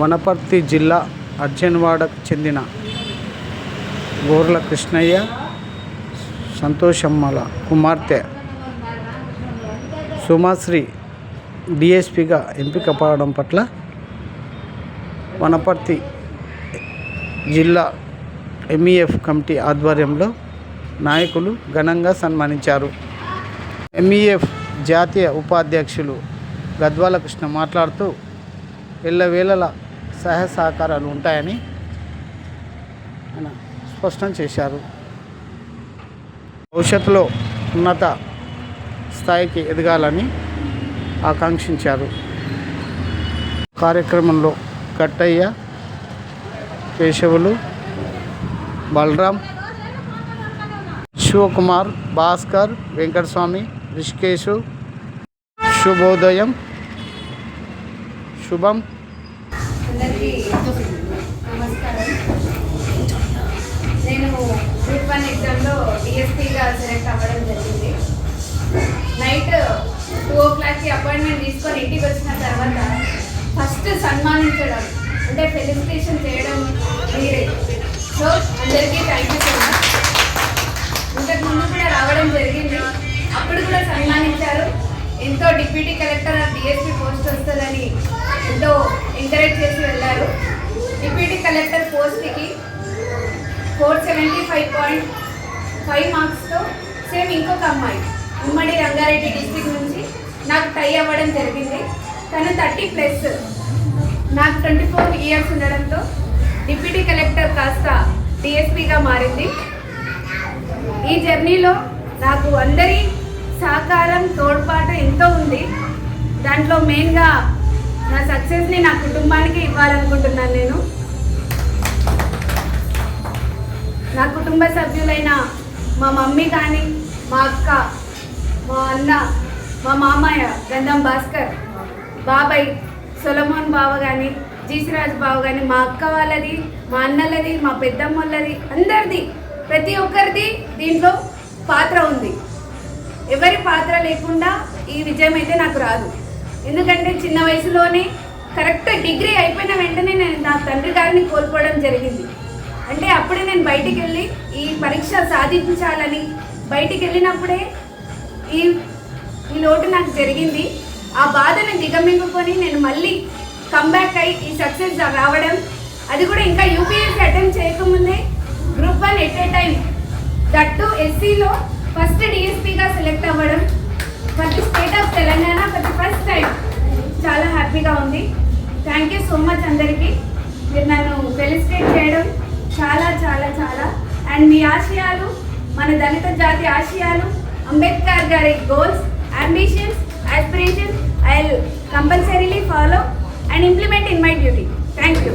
వనపర్తి జిల్లా అర్జన్వాడకు చెందిన గోర్ల కృష్ణయ్య సంతోషమ్మల కుమార్తె సుమాశ్రీ డిఎస్పిగా ఎంపిక పడడం పట్ల వనపర్తి జిల్లా ఎంఈఎఫ్ కమిటీ ఆధ్వర్యంలో నాయకులు ఘనంగా సన్మానించారు. ఎంఈఎఫ్ జాతీయ ఉపాధ్యక్షులు గద్వాల కృష్ణ మాట్లాడుతూ ఎల్లవేళల సహాయ సహకారాలు ఉంటాయని ఆయన స్పష్టం చేశారు. భవిష్యత్తులో ఉన్నత స్థాయికి ఎదగాలని ఆకాంక్షించారు. కార్యక్రమంలో కట్టయ్య కేశవులు బలరాం శివకుమార్ భాస్కర్ వెంకటస్వామి రిషికేశు. శుభోదయం. శుభం. నేను గ్రూప్ వన్ ఎగ్జామ్లో డిఎస్పీగా సెలెక్ట్ అవ్వడం జరిగింది. నైట్ టూ ఓ క్లాక్కి అపాయింట్మెంట్ తీసుకొని ఇంటికి వచ్చిన తర్వాత ఫస్ట్ సన్మానించడం అంటే ఫెలిసిటేషన్ చేయడం మీరే. సో అందరికీ థ్యాంక్ యూ డిప్యూటీ కలెక్టర్ ఆ డిఎస్పీ పోస్ట్ వస్తుందని ఎంతో ఎంకరేజ్ చేసి వెళ్ళారు. డిప్యూటీ కలెక్టర్ పోస్ట్కి four seventy five point five మార్క్స్తో same ఇంకొక అమ్మాయి ఉమ్మడి రంగారెడ్డి డిస్టిక్ నుంచి నాకు టై అవ్వడం జరిగింది. తను థర్టీ ప్లస్ నాకు ట్వంటీ ఫోర్ ఇయర్స్ ఉండడంతో డిప్యూటీ కలెక్టర్ కాస్త డిఎస్పీగా మారింది. ఈ జర్నీలో నాకు అందరి సహకారం తోడ్పాటు ఎంతో ఉంది. దాంట్లో మెయిన్గా నా సక్సెస్ని నా కుటుంబానికి ఇవ్వాలనుకుంటున్నాను నేను. నా కుటుంబ సభ్యులైన మా మమ్మీ కానీ మా అక్క మా అన్న మా మామయ్య గంధం భాస్కర్ బాబాయ్ సొలమోన్ బావ కానీ జీసిరాజ్ బావ కానీ మా అక్క వాళ్ళది మా అన్నలది మా పెద్దమ్మ వాళ్ళది అందరిది ప్రతి ఒక్కరిది దీంట్లో పాత్ర ఉంది. ఎవరి పాత్ర లేకుండా ఈ విజయం అయితే నాకు రాదు. ఎందుకంటే చిన్న వయసులోనే కరెక్ట్ డిగ్రీ అయిపోయిన వెంటనే నేను నా తండ్రి గారిని కోల్పోవడం జరిగింది. అంటే అప్పుడే నేను బయటికి వెళ్ళి ఈ పరీక్ష సాధించాలని బయటికి వెళ్ళినప్పుడే ఈ ఈ లోటు నాకు జరిగింది. ఆ బాధను దిగమింగుకొని నేను మళ్ళీ కంబ్యాక్ అయ్యి ఈ సక్సెస్ రావడం అది కూడా ఇంకా యూపీఎస్సీ అటెంప్ట్ చేయకముందే group one at a time that ఎస్సీలో ఫస్ట్ డిఎస్పీగా సెలెక్ట్ అవ్వడం for the state of Telangana for the first time చాలా హ్యాపీగా ఉంది. థ్యాంక్ యూ సో మచ్ అందరికీ. మీరు నన్ను ఫెలిసిటేట్ చేయడం చాలా చాలా చాలా. అండ్ మీ ఆశయాలు మన దళిత జాతి ఆశయాలు అంబేద్కర్ గారి goals ambitions aspirations I compulsorily follow and implement in my duty thank you